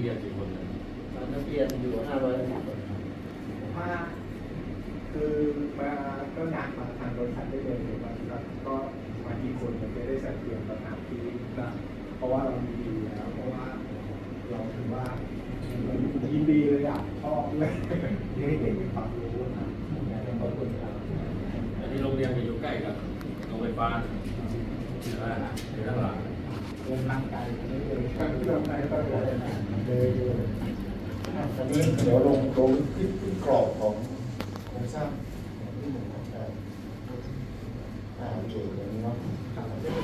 เรียนกี่คนนะนักเรียนอยู่ห้าร้อยคนมาคือมาก็นัดมาทางบริษัทได้เลยหรือว่าก็มากี่คนมันจะได้สัดเตรียมสถาที่นะเพราะว่าเรามีดีแล้วเพราะว่าเราถือว่ายินดีเลยอะชอบเลยที่ให้เด็กมีความรู้นะอยากจะขอบคุณครับอันนี้โรงเรียนอยู่ใกล้กับโรงไฟฟ้าใช่ไหมอยู่ด้านหลัง เดินทางไกลไม่เลยเครื่องไปก็เลยเลยเลยอันนี้เดี๋ยวลงลงขึ้นขึ้นกรอบของโครงสร้างที่หนึ่งนะครับอ่าโอเคเดี๋ยวนี้เนาะ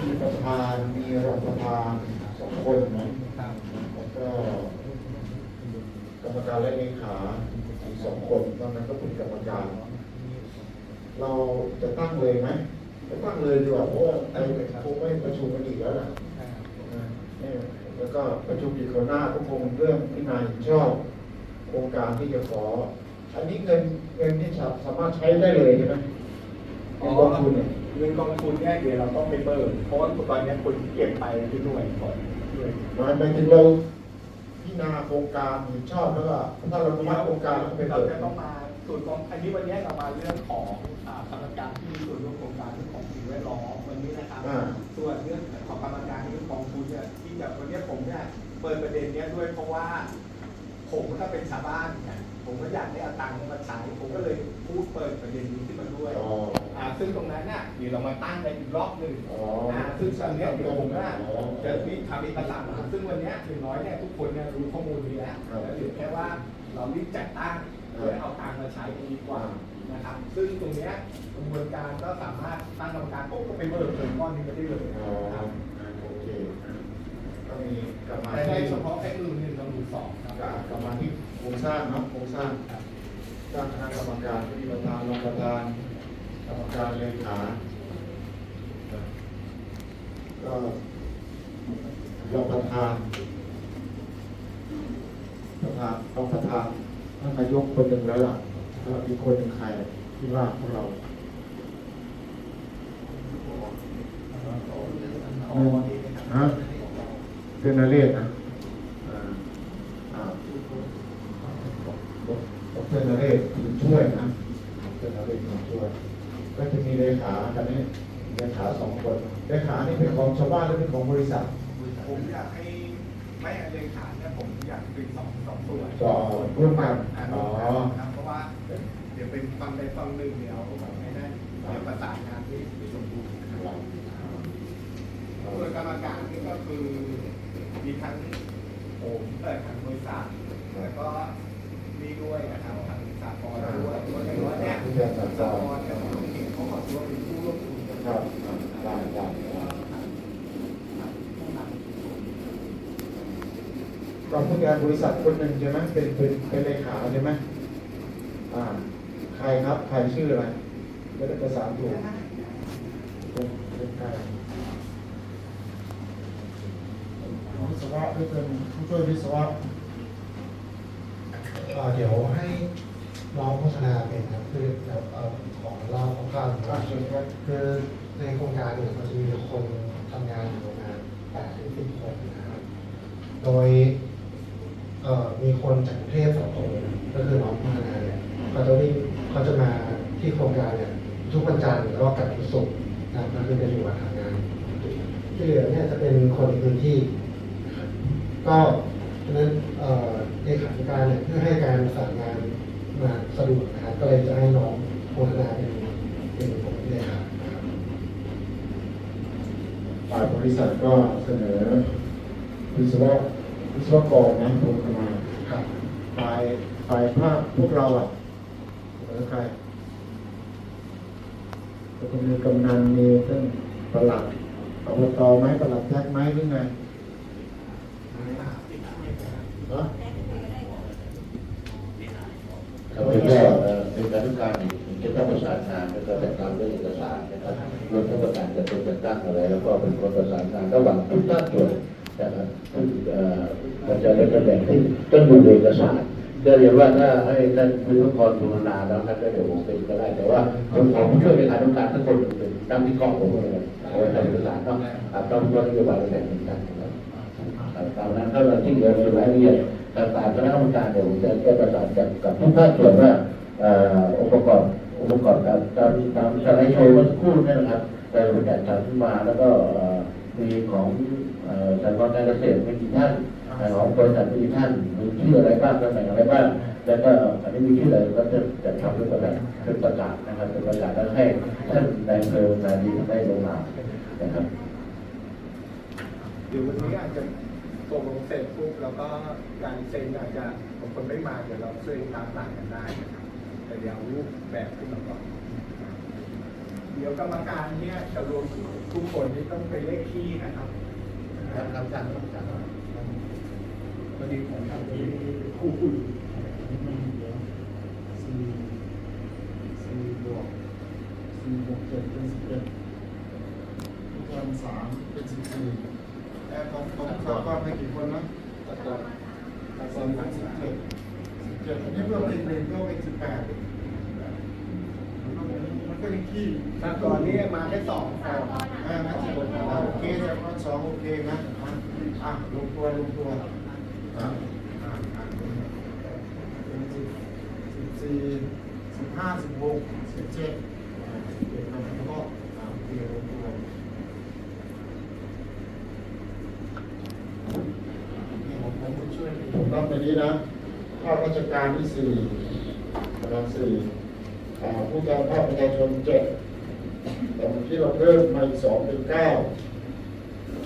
มีประธานมีรองประธานสองคนนะแล้วก็กรรมการและเลขาอีกสองคนตอนนั้นก็เป็นกรรมการ เราจะตั้งเลยไหมจะตั้งเลยดีกว่าเพราะว่าไอ้คงไม่ประชุมกันอีกแล้วล่ะนะ แล้วก็ประชุมอีกคนหน้าก็คงเรื่องที่นายเห็นชอบโครงการที่จะขอ อันนี้เงินเงินที่สามารถใช้ได้เลยใช่ไหมเงินกองทุนเนี่ยเงินกองทุนเนี่ยเดี๋ยวเราต้องไปเบิกเพราะว่าตอนนี้คนที่เก็บไปคือหน่วยก่อนหน่วยหมายไปถึงเราพิจารณาโครงการเห็นชอบแล้วก็ถ้าเราอนุมัติโครงการเราก็ไปเราเปิดจะต้องมาส่วนของอันนี้วันนี้เรามาเรื่องของอ่ากรรมการที่มีส่วนร่วมโครงการเรื่องของสิ่งแวดล้อมวันนี้นะครับอ่าส่วนเรื่องของกรรมการเรื่องกองทุนเนี่ย ที่จะวันนี้ผมเนี่ยเปิดประเด็นเนี้ยด้วยเพราะว่า ผมถ้าเป็นชาวบ้านเนี่ยผมก็อยากได้เอาตังค์มาใช้ผมก็เลยพูดเปิดประเด็นนี้ขึ้นมาด้วยอ๋อ อ่าซึ่งตรงนั้นน่ะเดี๋ยวเรามาตั้งในอีกรอบหนึ่งอ๋ออ่าซึ่งตอนเนี้ยเดี๋ยวผมว่าจะมีทำเอกสารมาซึ่งวันเนี้ยอย่างน้อยเนี่ยทุกคนเนี่ยรู้ข้อมูลนี้แล้วแล้วเหลือแค่ว่าเรารีบจัดตั้งเพื่อเอาตังค์มาใช้ดีกว่านะครับซึ่งตรงเนี้ยกระบวนการก็สามารถตั้งกรรมการปุ๊บก็ไปเบิกเงินก้อนนี้มาได้เลยอ๋อนะครับโอเค ก็มีกลับมาแต่ได้ที่เฉพาะแค่มือหนึ่งกับมือสองครับกลับมาที่โครงสร้างเนาะโครงสร้างตั้งคณะกรรมการที่ประธานรองประธานกรรมการเลขาก็รองประธานประธานรองประธานท่านนายกคนหนึ่งแล้วล่ะแล้วอีกคนหนึ่งใครที่ว่าพวกเราฮะ เป็นนาเรศนะอ่าอ่าดรนเรศคุณช่วยนะดรนเรศคุณช่วย ก็จะมีเลขากันนี้เลขาสองคนเลขานี่เป็นของชาวบ้านหรือเป็นของบริษัทผมอยากให้ไม่เลขาเนี่ยผมอยากเป็นสองสองส่วนต่อร่วมกันอ่าอ๋อครับเพราะว่าเดี๋ยวเป็นฟังใดฟังหนึ่งเดี๋ยวแบบไม่ได้เดี๋ยวประสานงานที่ที่สมบูรณ์นะครับส่วนกรรมการนี่ก็คือ มีทั้งผมเอ่อทางบริษัทแล้วก็นี่ด้วยนะครับทางสากลด้วยตัวย่างน้อเนี่ยสากลกับทางเองเขาขอตัวเป็นผู้ร่วมทุนกันครับได้ได้ได้ก็ผู้งานบริษัทคนหนึ่งใช่ไหมเป็นเป็นเป็นเลขาใช่ไหมอ่า ใครครับ ใครชื่ออะไรจะได้ประสานถูกเป็นเป็นใคร วะหรือเป็นผู้ช่วยวิศวะเอ่อเดี๋ยวให้น้องโฆษณาเป็นครับคือเดี๋ยวเอของเล่าของข้าวอ่าเชิญครับคือในโครงการเนี่ยมันจะมีคนทำงานอยู่ประมาณแปดถึงสิบคนนะครับโดยเอ่อมีคนจากกรุงเทพสองคนก็คือน้องโฆษณาเนี่ยเขาจะวิ่งเขาจะมาที่โครงการเนี่ยทุกวันจันทร์แล้วก็กลับวันศุกร์นะครับก็คือจะอยู่มาทำงานที่เหลือเนี่ยจะเป็นคนในพื้นที่ ก็ฉะนั้นเอ่อเลขาธิการเนี่ยเพื่อให้การประสานงานมาสะดวกนะครับก็เลยจะให้น้องโฆษณาเป็นเป็นผมเลขานะครับฝ่ายบริษัทก็เสนอวิศวะวิศวกรนะลงมาครับฝ่ายฝ่ายภาคพวกเราอะเสนอใครก็จะมีกำนันมีท่านประหลัดอบตไหมประหลัดแจ็คไหมหรือไง ฮะครับเป็นก็เป็นการทุกการจะต้องประสานงานแล้วก็จัดการเรื่องเอกสารนะครับรวมทั้งประกาศจัดตั้งจัดตั้งอะไร แล้วก็เป็นคนประสานงานระหว่างทุกด้านส่วนนะครับอ่อมันจะได้ตำแหน่งที่ต้องดูเอกสารก็เรียนว่าถ้าให้ท่านวิทุกรบูรณาแล้วท่านก็เดี๋ยวผมเป็นก็ได้แต่ว่าผมขอผู้ช่วยในการทุกการทุกคนเป็นตามที่กล้องผมเลยเอาไว้ทำเอกสารเนาะต้องต้องนโยบายตำแหน่งเหมือนกันนะครับ ตามนั้นถ้าเราที่เหลือในรายละเอียดต่างๆคณะกรรมการเดี๋ยวผมจะแก้ประสานกับกับทุกภาคส่วนว่าองค์ประกอบองค์ประกอบการตามตามสไลด์โชว์เมื่อสักครู่นี่นะครับแต่เราจัดทำขึ้นมาแล้วก็มีของเอ่อสากลการเกษตรม่กี่ท่านของบริษัทม่กี่ท่านมีชื่ออะไรบ้างตำแหน่งอะไรบ้างแล้วก็อันนี้มีชื่ออะไรก็จะจะทำเป็นประกาศเป็นประกาศนะครับเป็นประกาศแล้วให้ท่านนายอำเภอนายดีได้ลงนานะครับ เดี๋ยววันนี้อาจจะตกลงเสร็จปุ๊บแล้วก็การเซ็นอาจจะบางคนไม่มาเดี๋ยวเราช่วยตามหลังกันได้นะครับแต่เดี๋ยวรูปแบบขึ้นมาก่อนเดี๋ยวกรรมการเนี่ยจะรวมทุกคนที่ต้องเป็นเลขที่นะครับครับครับจัดครับจัดพอดีผมทำที่คู่คุณสี่สี่บวกสี่บวกเจ็ดเป็นสิบเอ็ดทุกวันสามเป็นสิบสี่ ของของสากลไม่กี่คนนะตัดก่อนตัดสก่อนงสิบเจ็ดสิบเจ็ดอันนี้เพิ่มอีกหนึ่งก็เป็นสิบแปดมันก็ยังขี้ตัดก่อนนี่มาแค่สองพออ่านะโอเคแต่ข้อสองโอเคนะอะลงตัวลงตัวอะอะอะสิบสี่สิบห้าสิบหกสิบเจ็ดสิบเอ็ดแล้วก็อะโอเคลงตัวนี่ผมผมจะช่วยผม รับไปนี้นะภาคราชการที่สี่กำลังสี่ผู้การภาคประชาชนเจ็ดแต่เมื่เราเพิ่มมาอีกสองเป็นเก้า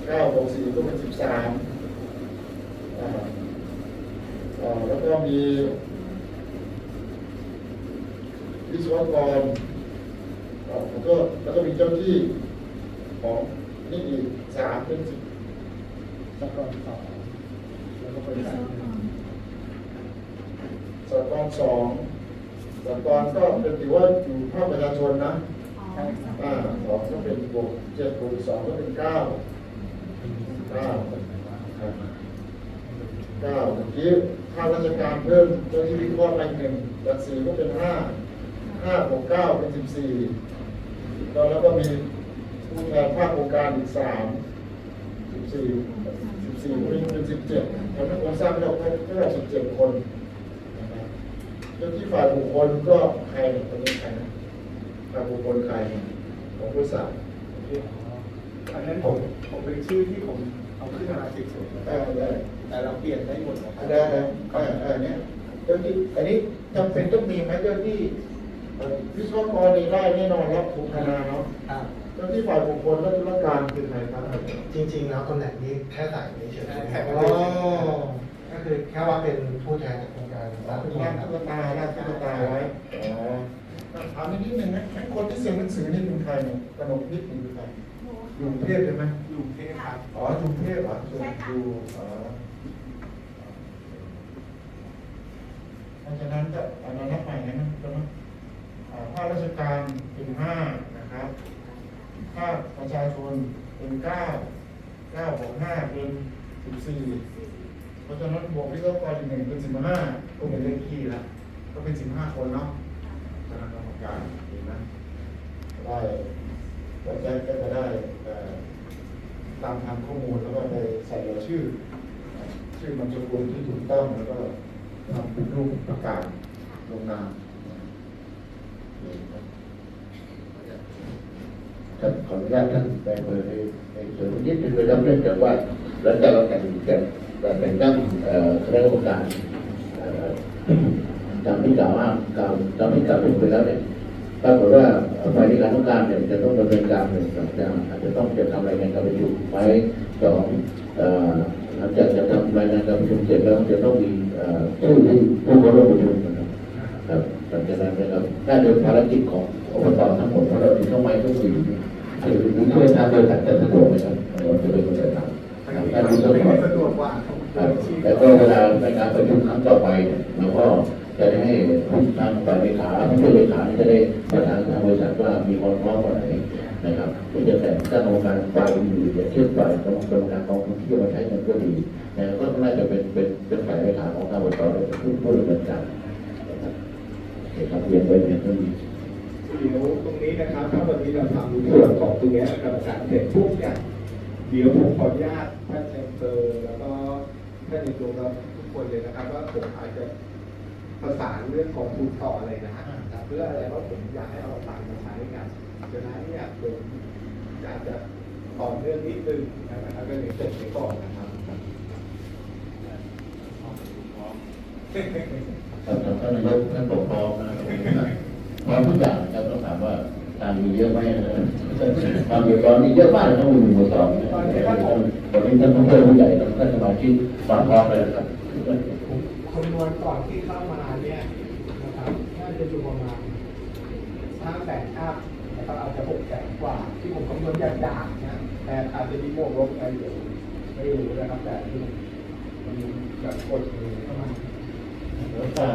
เก้าบวกสี่ก็เป็นสิบสามแล้วก็มีวิศวกรแล้วก็แล้วก็มีเจ้าที่ของนี่อีกสามเป็นสิบตัดก่อนสองแล้วก็บริษัท สากลสองสากลก็เป็นถือว่าอยู่ภาคประชาชนนะอ่าสองก็เป็นบวกเจ็ดบวกสองก็เป็นเก้าเก้าเก้าเมื่อกี้ค่าราชการเพิ่มเจ้าที่วิเคราะห์รายหนึ่งจากสี่ก็เป็นห้าห้าบวกเก้าเป็นสิบสี่แล้วแล้วก็มีผู้แทนภาคโครงการอีกสามสิบสี่สิบสี่เป็นเป็นสิบเจ็ดทำให้โครงสร้างเราก็ได้สิบเจ็ดคน เจ้าที่ฝ่ายบุคคลก็ใครเนี่ยคนนี้ใครนะทางบุคคลใครของบริษัทอันนั้นผมผมเป็นชื่อที่ผมเอาขึ้นมาเฉยๆได้ได้แต่เราเปลี่ยนได้หมดนะครัได้ได้เออเออเนี่ยเจ้าที่อันนี้จำเป็นต้องมีไหมเจ้าที่เอ่อวิศวกรนี่ได้แน่นอนรับถูกคณะเนาะครับเจ้าที่ฝ่ายบุคคลและธุรการคือใครครับจริง ๆ แล้วตำแหน่งนี้แค่ใส่เฉยๆแค่อ๋อ ก็คือแค่ว่าเป็นผู้แทนจากโครงการราชการตุ๊กตาราชตุ๊กตาไว้อ๋อถามนิดนึงนะคนที่เซ็นหนังสือนี่เป็นใครเนี่ยกนกนิดนี่เป็นใครอยู่กรุงเทพใช่ไหมอยู่เทพครับอ๋อกรุงเทพเหรอส่วนดูอ๋อเพราะฉะนั้นก็อันนั้นนับใหม่นะใช่ไหมอ่าภาคราชการเป็นห้านะครับภาคประชาชนเป็นเก้าเก้าบวกห้าเป็นสิบสี่ เพราะฉะนั้นบวกวิศวกรอีกหนึ่งเป็นสิบห้าก็เป็นเลขคี่ละก็เป็นสิบห้าคนเนาะคณะกรรมการเห็นไหมได้แล้วแจ็คก็จะได้ตามทางข้อมูลแล้วก็ไปใส่รายชื่อ ชื่อนามสกุลที่ถูกต้องแล้วก็ทำเป็นรูปประกาศลงนามท่านขออนุญาตท่านไปเปิดในในส่วนนิดนึงนะครับเนื่องจากว่าหลังจากเราแต่งแต่ง แต่งตั้งคณะกรรมการเอ่อตามที่กล่าวอ้างกล่าวตามที่กล่าวถึงไปแล้วเนี่ยปรากฏว่าฝ่ายที่การต้องการเนี่ยจะต้องดำเนินการหนึ่งสองอย่างอาจจะต้องจะทำรายงานการประชุมไว้สองหลังจากจะทำรายงานการประชุมเสร็จแล้วจะต้องมีผู้ที่ผู้เข้าร่วมประชุมนะครับหลังจากนั้นนะครับน่าจะภารกิจของอบตทั้งหมดเพราะเราถึงต้องไม้ต้องสีคือช่วยทางโดยสัตว์จะสะดวกไหมครับเราจะเป็นคนจะทำนะครับถ้ารู้ต้องก่อนสะดวกกว่า ครับแล้วก็เวลาในการประชุมครั้งต่อไปเนี่ยเราก็จะได้ให้ผู้ทางฝ่ายเลขาผู้ช่วยเลขาจะได้ประสานทางบริษัทว่ามีความพร้อมวันไหนนะครับที่จะแต่งตั้งกรรมการฝ่ายอื่นอย่างเช่นฝ่ายกรมการกองทุนที่จะมาใช้เงินก็ดีนะครับก็น่าจะเป็นเป็นเป็นฝ่ายเลขาของทางอบตเลยผู้ผู้ดำเนินการนะครับครับเรียนไว้เพียงเท่านี้เดี๋ยวตรงนี้นะครับถ้าวันนี้เราทำส่วนของตรงนี้กรรมการเสร็จปุ๊บเนี่ยเดี๋ยวผมขออนุญาตท่านแชมเปอร์แล้วก็ ท่านในตัวเราคนเลยนะครับ ว่าผมอาจจะประสานเรื่องของทุนต่ออะไรนะฮะเพื่ออะไรเพราะผมอยากให้เอาตังค์มาใช้กันดังนั้นเนี่ยผมอยากจะต่อเรื่องนิดนึงนะครับก็เลยเสร็จไปก่อนนะครับครับท่านนายกท่านปกครองนะครับพร้อมทุกอย่างนะครับต้องถามว่า ทางมีเยอะไหมนะครับทางมีตอนนี้เยอะมากต้องมีหมู่สองตอนนี้ท่านผู้ช่วยผู้ใหญ่ท่านสมาชิกมาพร้อมเลยครับคำนวณก่อนที่เข้ามาเนี่ยนะครับน่าจะอยู่ประมาณห้าแสนอัพนะครับอาจจะหกแสนกว่า ที่ผมคำนวณอย่างด่างนะแต่อาจจะมีบวกลบอะไรอยู่ไม่รู้นะครับแต่ที่มันแบบกดอยู่ประมาณแล้วก็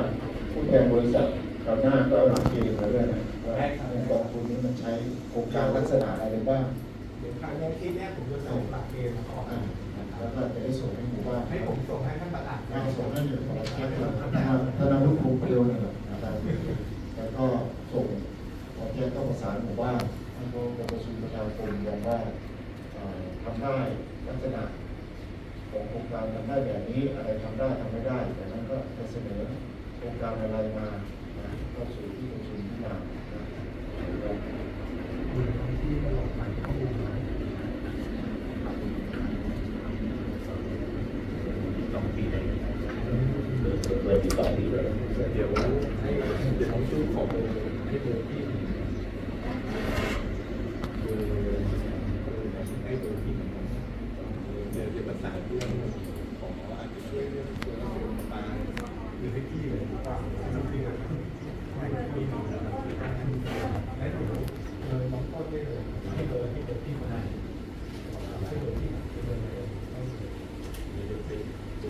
ผู้แทนบริษัทคราวหน้าก็มาเกณฑ์มาด้วยนะ ว่าในกองทุนนี้มันใช้โครงการลักษณะอะไรบ้างเดี๋ยวครั้งนี้ที่เนี้ยผมจะส่งหลักเกณฑ์มาก่อนอ่าแล้วก็จะได้ส่งให้หมู่บ้านให้ผมส่งให้ท่านประธานอ่าส่งให้อยู่ของแค่ถ้านารุภูมิเกลียวเนี่ยนะครับแล้วก็ส่งของแค่ต้องประสานหมู่บ้านให้เขาประชุมประชาคมมองว่าเอ่อทำได้ลักษณะของโครงการทำได้แบบนี้อะไรทำได้ทำไม่ได้แต่นั้นก็จะเสนอโครงการอะไรมานะเข้าสู่ที่ประชุมที่มานะครับที่ตลอดไปข้อมูลมาสองปี เลยเปิดปีสองปีเลยเดี๋ยวให้เดี๋ยวผมช่วยขอเบอร์ให้เบอร์พี่เบอร์ให้เบอร์พี่เดี๋ยวจะประสานเรื่องขออาจจะช่วยเรื่องตัวเราตาหรือให้พี่เลยหรือเปล่าจริงๆอะให้พี่ดูนะครับ ให้ดูเลยมองต้นไม้เลยให้เบอร์ให้เบอร์ที่มาให้ให้เบอร์ที่ให้เบอร์ไหนให้เดี๋ยวจะไปดู